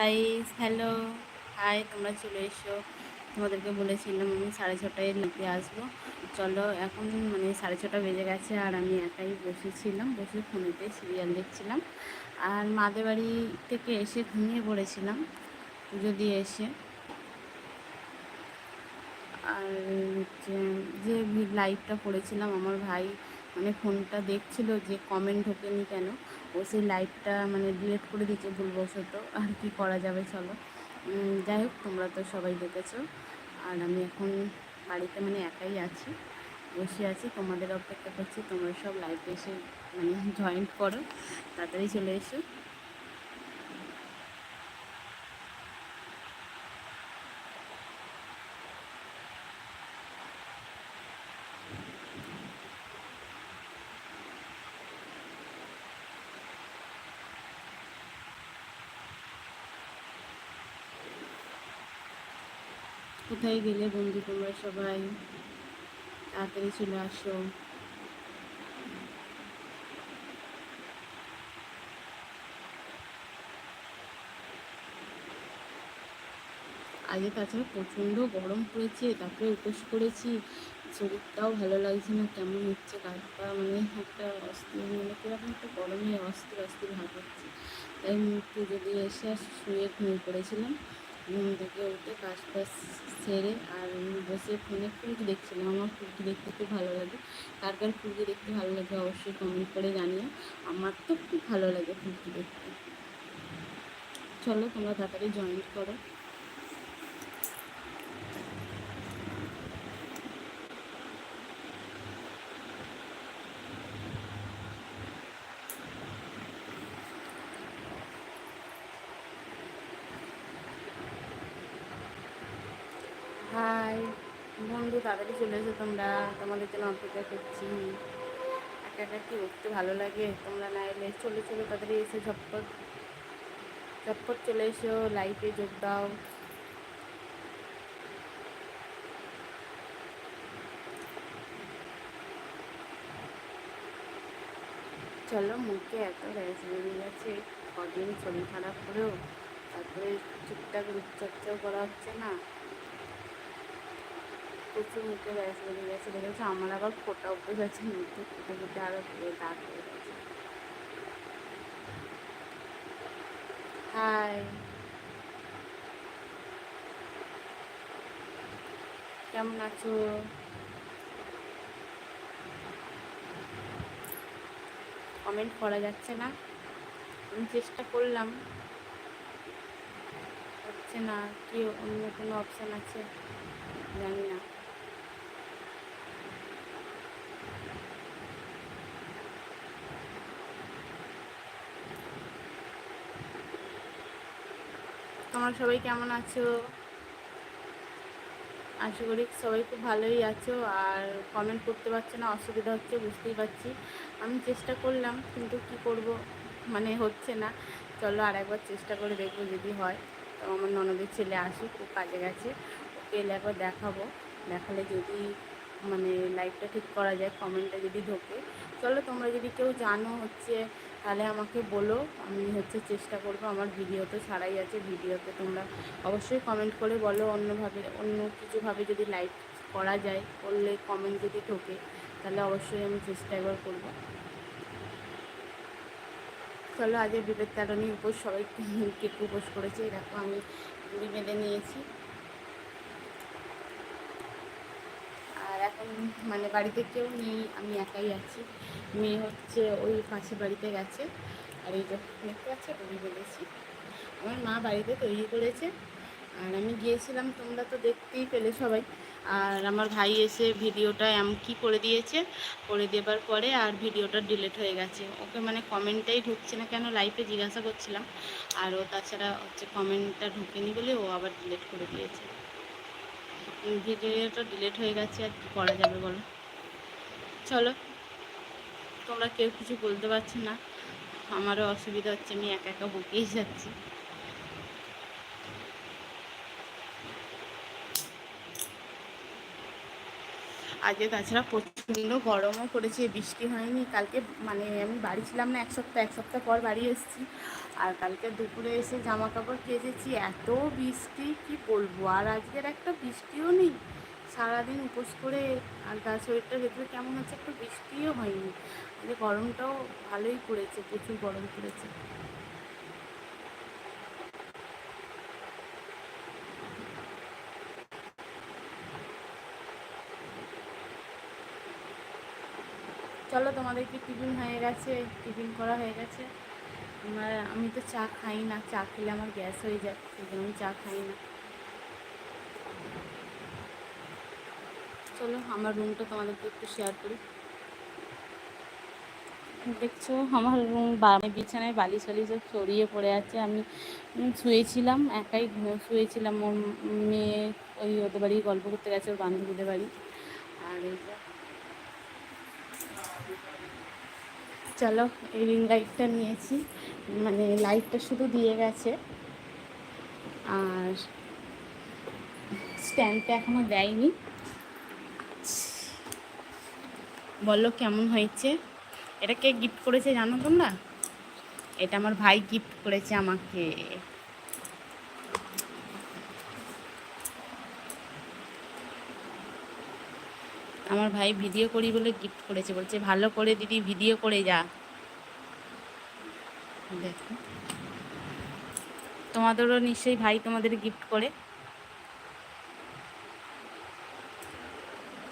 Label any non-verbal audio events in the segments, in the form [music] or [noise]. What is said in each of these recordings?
Guys hello hi তোমরা চলে এসো। তোমাদেরকে বলেছিলাম আমি সাড়ে ছটায় নিতে আসব। চলো, এখন মানে সাড়ে ছটা বেজে গেছে আর আমি একাই বসেছিলাম, বসে ফোনেতে সিরিয়াল দেখছিলাম। আর মাদের বাড়ি থেকে এসে ঘুমিয়ে পড়েছিলাম পুজো দিয়ে এসে। আর হচ্ছে যে লাইভটা করেছিলাম আমার ভাই মানে ফোনটা দেখছিল যে কমেন্ট ঢোকেনি কেন ও সেই লাইটটা মানে ডিলেট করে দিচ্ছে ভুলবশত আর কি করা যাবে চলো। যাই হোক, তোমরা তো সবাই দেখেছ। আর আমি এখন বাড়িতে মানে একাই আছি, বসে আছি, তোমাদের অপেক্ষা করছি, তোমরা সব লাইভে এসে মানে জয়েন্ট করো। তাড়াতাড়ি চলে এসো। কোথায় গেলে বন্ধু তোমরা সবাই? তাড়াতাড়ি চলে আসো। আগে তাছাড়া প্রচণ্ড গরম পড়েছে, তারপরে উপোস করেছি। শরীরটাও ভালো লাগছে না, কেমন হচ্ছে? কাজটা মানে একটা অস্থির মানে কীরকম একটা গরমে অস্থির অস্থির ভাব হচ্ছে। তাই পুজো দিয়ে এসে শুয়ে ঘুমিয়ে পড়েছিলাম ঘুম থেকে উঠে কাজ টাজ সেরে আর বসে ফোনে ফুলকি দেখছিলাম। আমার ফুলকি দেখতে খুব ভালো লাগে। কার কার ফুলকি দেখতে ভালো লাগে অবশ্যই কমেন্ট করে জানিও। আমার তো খুব ভালো লাগে ফুলকি দেখতে। চলো তোমরা তাড়াতাড়ি জয়েন করো হাই বন্ধু, তাড়াতাড়ি চলে এসো তোমরা। তোমাদের জন্য অপেক্ষা করছি। একা একা কি উঠতে ভালো লাগে? তোমরা না এলে চলে চলে, তাড়াতাড়ি এসে, ঝটপট। ঝটপট চলে এসো লাইফে যোগ দাও। চলো, মুখে এত র্যাশ বেরিয়ে গেছে, কদিন শরীর খারাপ করেও, তারপরে ঠিকঠাক রূপচর্চাও করা হচ্ছে না। প্রচুর মুখে র্যাশ বেরিয়ে গেছে, দেখেছ? আমার আবার ফোটা উঠে গেছে মুখে, ফুটে ফুটে আরও দাগ হয়ে গেছে। হাই। কেমন আছো? কমেন্ট করা যাচ্ছে না। আমি চেষ্টা করলাম। হচ্ছে না, কি অন্য কোনো অপশান আছে? জানি না। তোমার সবাই কেমন আছো? আশা করি সবাই খুব ভালোই আছো আর কমেন্ট করতে পারছ না, অসুবিধা হচ্ছে, বুঝতেই পারছি। আমি চেষ্টা করলাম, কিন্তু কি করব? মানে হচ্ছে না। চলো আর একবার চেষ্টা করে দেখব যদি হয়। তো আমার ননদের ছেলে আসুক খুব কাজে গেছে। ওকে এলে একবার দেখাবো। দেখালে যদি মানে লাইভটা ঠিক করা যায় কমেন্টটা যদি ঢোকে। চলো তোমরা যদি কেউ জানো হচ্ছে তাহলে আমাকে বলো, আমি হচ্ছে চেষ্টা করব, আমার ভিডিও তো ছাড়াই আছে, ভিডিওতে তোমরা অবশ্যই কমেন্ট করে বলো, অন্যভাবে, অন্য কিছুভাবে যদি লাইভ করা যায়, করলে কমেন্ট যদি ঢোকে, তাহলে অবশ্যই আমি চেষ্টা একবার করব। চলো আজকে বিবেক তারণী উপোস সবাই কেটে উপোস করেছে দেখো আমি বেঁধে নিয়েছি আর এখন মানে বাড়িতে কেউ নেই, আমি একাই আছি। মেয়ে হচ্ছে ওই পাশে বাড়িতে গেছে। আর এই দেখতে পাচ্ছে মুড়ি বেঁধেছি আমার মা বাড়িতে তৈরি করেছে। আর আমি গিয়েছিলাম, তোমরা তো দেখতেই পেলে সবাই। আর আমার ভাই এসে ভিডিওটা এমকি করে দিয়েছে, করে দেবার পরে আর ভিডিওটা ডিলেট হয়ে গেছে। ওকে মানে কমেন্টটাই ঢুকছে না কেন, লাইফে জিজ্ঞাসা করছিলাম। আর ও তাছাড়া হচ্ছে কমেন্টটা ঢুকেনি বলে ও আবার ডিলেট করে দিয়েছে। ভিডিওটা ডিলেট হয়ে গেছে, আর কী করা যাবে বলো? চলো, তোমরা কেউ কিছু বলতে পারছ না, আমারও অসুবিধা হচ্ছে, আমি একা একা বকেই যাচ্ছি। আজকে তাছাড়া প্রচণ্ড গরমও পড়েছে, বৃষ্টি হয়নি। কালকে মানে আমি বাড়ি ছিলাম না, এক সপ্তাহ এক সপ্তাহ পর বাড়ি এসেছি। আর কালকে দুপুরে এসে জামা কাপড় কেচেছি, এত বৃষ্টি, কি বলব? আর আজকের একটা বৃষ্টিও নেই। সারাদিন উপোস করে, আর তার শরীরটার ভেতরে কেমন হচ্ছে একটু বৃষ্টিও হয়নি। গরমটাও ভালোই পড়েছে, প্রচুর গরম পড়েছে। চলো, তোমাদেরকে টিফিন হয়ে গেছে, টিফিন করা হয়ে গেছে। আমার, আমি তো চা খাই না, চা খেলে আমার গ্যাস হয়ে যায়, সেই জন্য আমি চা খাই না। চলো, আমার রুমটা তোমাদেরকে একটু শেয়ার করি। দেখছ, আমার রুম বিছানায় বালি সালি সব ছড়িয়ে পড়ে আছে। আমি শুয়েছিলাম, একাই শুয়েছিলাম। ওর মেয়ে ওই ওদের বাড়ি গল্প করতে গেছে, ওর বান্ধবীদের বাড়ি। আর এই চলো, এই রিং লাইটটা নিয়েছি। মানে লাইটটা শুধু দিয়ে গেছে। আর স্ট্যান্ডটা এখনও দেয়নি। বলো, কেমন হয়েছে? এটা কে গিফট করেছে জানো তোমরা? এটা আমার ভাই গিফট করেছে আমাকে। আমার ভাই ভিডিও করি বলে গিফট করেছে, বলছে, ভালো করে দিদি ভিডিও করে যা। দেখো। তোমাদেরও নিশ্চয়ই ভাই তোমাদের গিফট করে।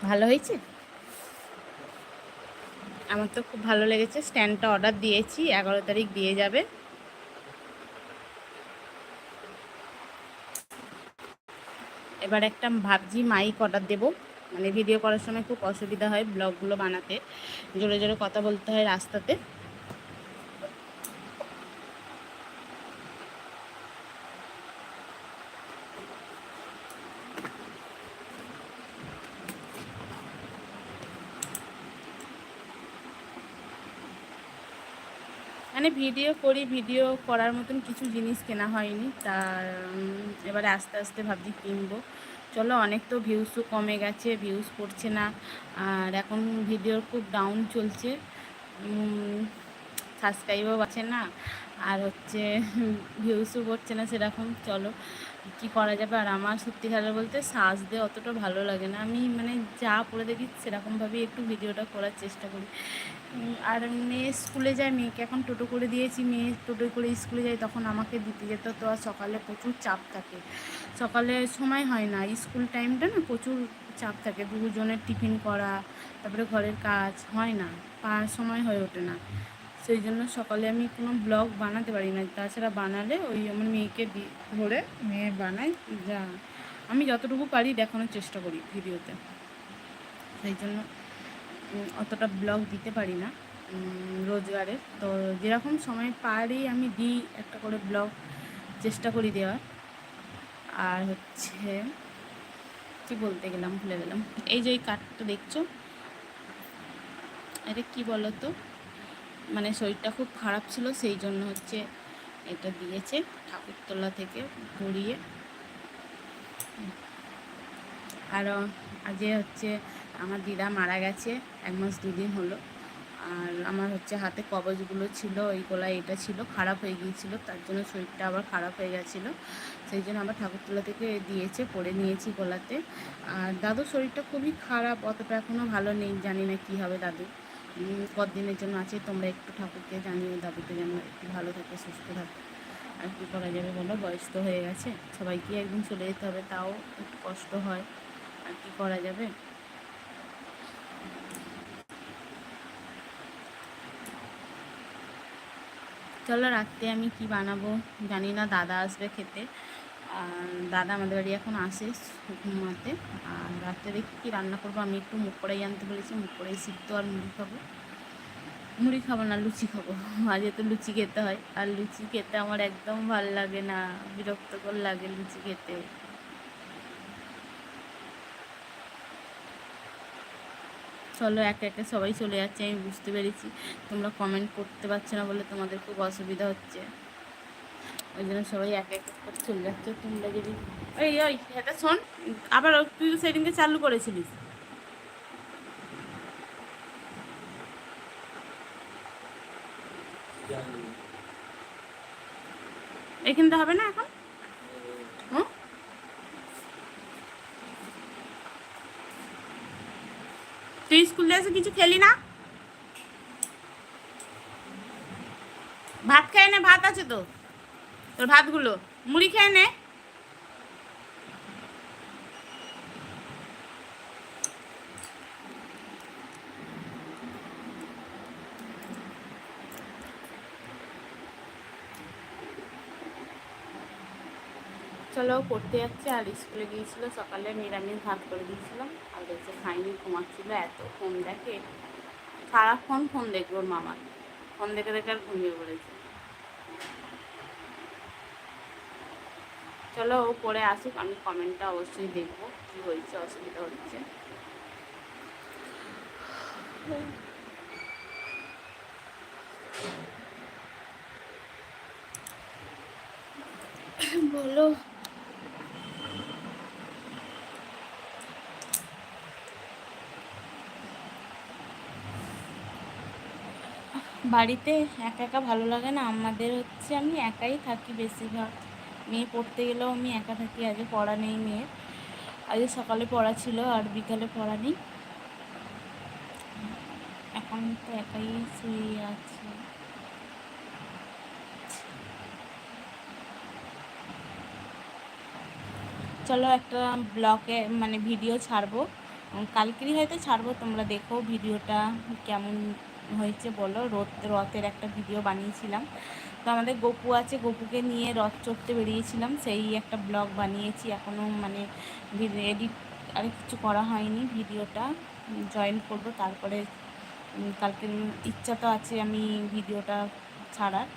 ভালো হয়েছে? আমার তো খুব ভালো লেগেছে। স্ট্যান্ডটা অর্ডার দিয়েছি, এগারো তারিখ দিয়ে যাবে। এবার একটা ভাবছি মাইক অর্ডার দেবো। মানে ভিডিও করার সময় খুব অসুবিধা হয় ব্লগগুলো বানাতে। জোরে জোরে কথা বলতে হয় রাস্তাতে। মানে ভিডিও করি ভিডিও করার মতন কিছু জিনিস কেনা হয়নি। তা এবারে আস্তে আস্তে ভাবছি কিনবো। চলো, অনেক তো ভিউসও কমে গেছে ভিউস পড়ছে না। আর এখন ভিডিওর খুব ডাউন চলছে। সাবস্ক্রাইবও আছে না। আর হচ্ছে [laughs] ভিউসও পড়ছে না সেরকম, চলো। কি করা যাবে? আর আমার সত্যিকারের বলতে শ্বাস দিয়ে অতটা ভালো লাগে না। আমি মানে যা পড়ে দেখি সেরকমভাবেই একটু ভিডিওটা করার চেষ্টা করি। আর মেয়ে স্কুলে যায়, মেয়েকে এখন টোটো করে দিয়েছি। মেয়ে টোটো করে স্কুলে যায়, তখন আমাকে দিতে যেত। তো আর সকালে প্রচুর চাপ থাকে। সকালে সময় হয় না। স্কুল টাইমটা না প্রচুর চাপ থাকে। দুজনের টিফিন করা, তারপরে ঘরের কাজ হয় না। পাওয়ার সময় হয়ে ওঠে না। সেই জন্য সকালে আমি কোনো ব্লগ বানাতে পারি না। তাছাড়া বানালে ওই আমার মেয়েকে ধরে মেয়ে বানাই, যা। আমি যতটুকু পারি দেখানোর চেষ্টা করি ভিডিওতে। সেই জন্য অতটা ব্লগ দিতে পারি না রোজগারে। তো যেরকম সময় পারি আমি দিই একটা করে ব্লগ চেষ্টা করি দেওয়ার। আর হচ্ছে, কি বলতে গেলাম, ভুলে গেলাম। এই যে এই কাঠটা দেখছ? এটা কি বলো তো মানে শরীরটা খুব খারাপ ছিল, সেই জন্য হচ্ছে এটা দিয়েছে ঠাকুরতলা থেকে ঘুরিয়ে আর আজকে হচ্ছে আমার দিদা মারা গেছে, এক মাস দুদিন হলো। আর আমার হচ্ছে হাতে কবজগুলো ছিল ওই গলায় এটা ছিল, খারাপ হয়ে গিয়েছিল, তার জন্য শরীরটা আবার খারাপ হয়ে গেছিল। সেই জন্য আবার ঠাকুরতলা থেকে দিয়েছে, পরে নিয়েছি গলাতে। আর দাদুর শরীরটা খুবই খারাপ, অতটা এখনও ভালো নেই, জানি না কী হবে দাদু কদিনের জন্য আছে, তোমরা একটু ঠাকুরকে জানিও, দাদুকে যেন একটু ভালো থাকে, সুস্থ থাকে। আর কী করা যাবে বলো? বয়স তো হয়ে গেছে সবাইকে একদিন চলে যেতে হবে, তাও একটু কষ্ট হয়। আর কী করা যাবে? চলো রাত্রে আমি কি বানাবো? জানি না, দাদা আসবে খেতে। আর দাদা আমাদের বাড়ি এখন আসে ঘুমাতে। আর রাত্রে দেখি কী রান্না করব, আমি একটু মুখ কড়াই আনতে বলেছি মুখ কড়াই সিদ্ধ আর মুড়ি খাব। মুড়ি খাব না, লুচি খাব। মাঝে তো লুচি খেতে হয়। আর লুচি খেতে আমার একদম ভালো লাগে না, বিরক্তকর লাগে লুচি খেতে। চলো, একে একে সবাই চলে যাচ্ছে, আমি বুঝতে পেরেছি। তোমরা কমেন্ট করতে পারছ না বলে তোমাদের খুব অসুবিধা হচ্ছে। ওই জন্য সবাই এক এক করে চলে যাচ্ছে। তোমরা যদি ওই ওই এটা শোন, আবার তুই তো সেদিনকে চালু করেছিলিস। এখানটা হবে না এখন? তুই স্কুলে এসে কিছু খেলি না? ভাত খাই না? ভাত আছে তো? তোর ভাতগুলো। মুড়ি খেয়ে নে। চলো, পড়তে যাচ্ছে, আর স্কুলে গিয়েছিল, সকালে নিরামিষ ভাত করে দিয়েছিলাম। আর হচ্ছে খাইনি, ঘুমাচ্ছিল এত, ফোন দেখে। সারাক্ষণ ফোন দেখবে মামা। ফোন দেখে দেখে আর ঘুমিয়ে পড়েছে। চলো ও পড়ে আসুক, আমি কমেন্টটা অবশ্যই দেখব, কী হয়েছে, অসুবিধা হচ্ছে। বলো। বাড়িতে একা একা ভালো লাগে না? আমাদের হচ্ছে আমি একাই থাকি বেশিরভাগ। মেয়ে পড়তে গেলেও আমি একা থাকি আজকে পড়া নেই মেয়ের। আজকে সকালে পড়া ছিল আর বিকালে পড়া নেই। এখন তো একাই শুয়ে আছি। চলো একটা ব্লগে মানে ভিডিও ছাড়বো। কালকেরই হয়তো ছাড়বো, তোমরা দেখো ভিডিওটা কেমন হয়েছে বলো। রথ রথের একটা ভিডিও বানিয়েছিলাম। তো আমাদের গপু আছে, গপুকে নিয়ে রথ চড়তে বেরিয়েছিলাম। সেই একটা ব্লগ বানিয়েছি এখনও মানে এডিট আর কিছু করা হয়নি ভিডিওটা। জয়েন করব, তারপরে কালকে ইচ্ছা তো আছে আমি ভিডিওটা ছাড়ার।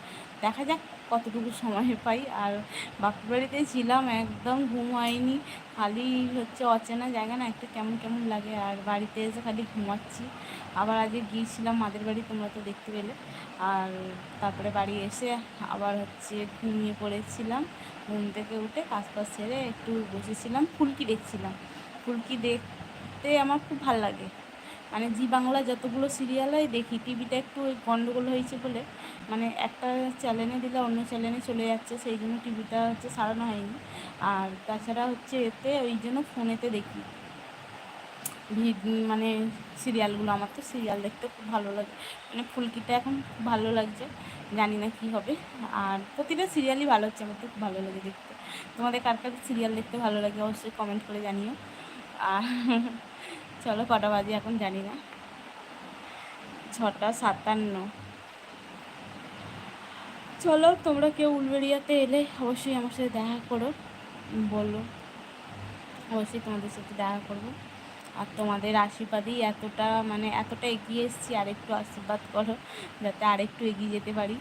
দেখা যাক কতটুকু সময় পাই। আর বাপের বাড়িতে ছিলাম, একদম ঘুম হয়নি। খালি হচ্ছে অচেনা জায়গা না, একটু কেমন কেমন লাগে। আর বাড়িতে এসে খালি ঘুমাচ্ছি। আবার আজকে গিয়েছিলাম মাদের বাড়ি, তোমরা তো দেখতে পেলে। আর তারপরে বাড়ি এসে আবার হচ্ছে ঘুমিয়ে পড়েছিলাম। ঘুম থেকে উঠে কাজ কাজ ছেড়ে একটু বসেছিলাম, ফুলকি দেখছিলাম। ফুলকি দেখতে আমার খুব ভালো লাগে। মানে জি বাংলা যতগুলো সিরিয়াল হয়, দেখি। টিভিটা একটু গন্ডগোল হয়েছে বলে। মানে একটা চ্যানেলে দিলে অন্য চ্যানেলে চলে যাচ্ছে, সেই জন্য টিভিটা হচ্ছে সারানো হয়নি। আর তাছাড়া হচ্ছে এতে ওই জন্য ফোনেতে দেখি। মানে সিরিয়ালগুলো আমার তো সিরিয়াল দেখতে খুব ভালো লাগে। মানে ফুলকিটা এখন খুব ভালো লাগছে, জানি না কী হবে। আর প্রতিটা সিরিয়ালই ভালো হচ্ছে, আমার তো খুব ভালো লাগে দেখতে। তোমাদের কার কার সিরিয়াল দেখতে ভালো লাগে অবশ্যই কমেন্ট করে জানিও। আর [laughs] চলো কটা বাজে এখন জানি না। ছটা সাতান্ন। চলো তোমরা কেউ উলবেড়িয়াতে এলে অবশ্যই আমার সাথে দেখা করো। বলো। অবশ্যই তোমাদের সাথে দেখা করব। আর তোমাদের আশীর্বাদেই এতটা মানে এতটা এগিয়ে এসেছি, আরেকটু আশীর্বাদ করো, যাতে আরেকটু এগিয়ে যেতে পারি।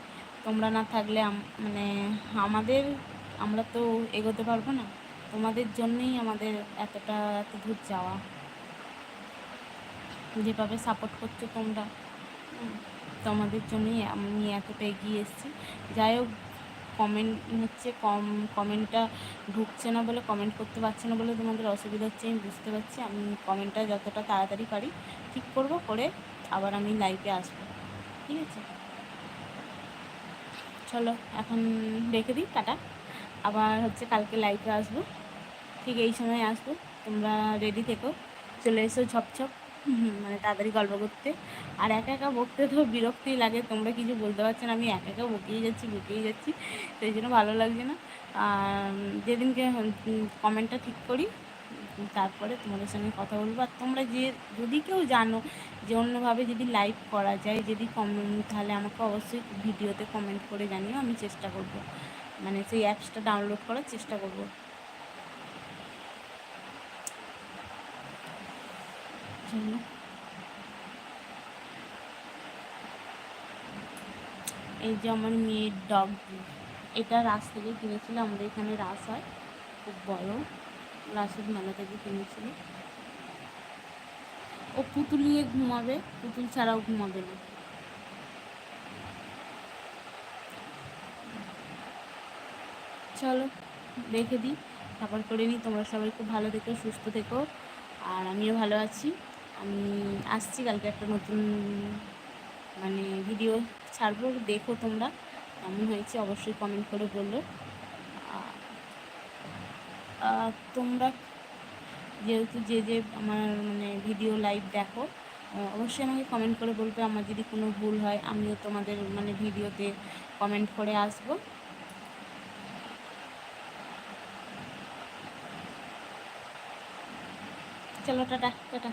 তোমরা না থাকলে মানে আমাদের, আমরা তো এগোতে পারব না। তোমাদের জন্যই আমাদের এতটা, এত দূর যাওয়া। যেভাবে সাপোর্ট করছ তোমরা তোমাদের জন্যই আমি এতটা এগিয়ে এসেছি। যাই হোক কমেন্ট হচ্ছে, কম কমেন্টটা ঢুকছে না বলে কমেন্ট করতে পারছে না বলে তোমাদের অসুবিধা হচ্ছে, আমি বুঝতে পারছি। আমি কমেন্টটা যতটা তাড়াতাড়ি পারি ঠিক করব, করে আবার আমি লাইভে আসব। ঠিক আছে? চলো, এখন রেখে দিই, টাটা। আবার হচ্ছে কালকে লাইভে আসব। ঠিক এই সময় আসব, তোমরা রেডি থেকো। চলে এসো ঝপঝপ। মানে তাড়াতাড়ি গল্প করতে। আর একা একা বকতে তো বিরক্তই লাগে, তোমরা কিছু বলতে পারছ না, আমি একা একা বকেই যাচ্ছি বকেই যাচ্ছি সেই জন্য ভালো লাগছে না। আর যেদিনকে কমেন্টটা ঠিক করি, তারপরে তোমাদের সঙ্গে কথা বলব। আর তোমরা যে, যদি কেউ জানো যে অন্যভাবে যদি লাইভ করা যায়, যদি কমেন্ট তাহলে আমাকে অবশ্যই ভিডিওতে কমেন্ট করে জানিও, আমি চেষ্টা করব। মানে সেই অ্যাপসটা ডাউনলোড করার চেষ্টা করব। জন্য। এই যে আমার মেয়ের ডগ এটা রাস থেকে কিনেছিল, আমাদের এখানে রাস হয়, খুব বড় রাসের মেলা থেকে কিনেছিল। ও পুতুল নিয়ে ঘুমাবে, পুতুল ছাড়াও ঘুমাবে না। চলো, রেখে দিই, খাবার করে নিই, তোমরা সবাই খুব ভালো থেকো, সুস্থ থেকো, আর আমিও ভালো আছি। আমি আসছি, কালকে একটা নতুন মানে ভিডিও ছাড়বো, দেখো তোমরা কেমন হয়েছে, অবশ্যই কমেন্ট করে বলল তোমরা যেহেতু যে যে আমার মানে ভিডিও লাইভ দেখো অবশ্যই আমাকে কমেন্ট করে বলবে, আমার যদি কোনো ভুল হয়, আমিও তোমাদের মানে ভিডিওতে কমেন্ট করে আসব। চলো, টাটা টাটা।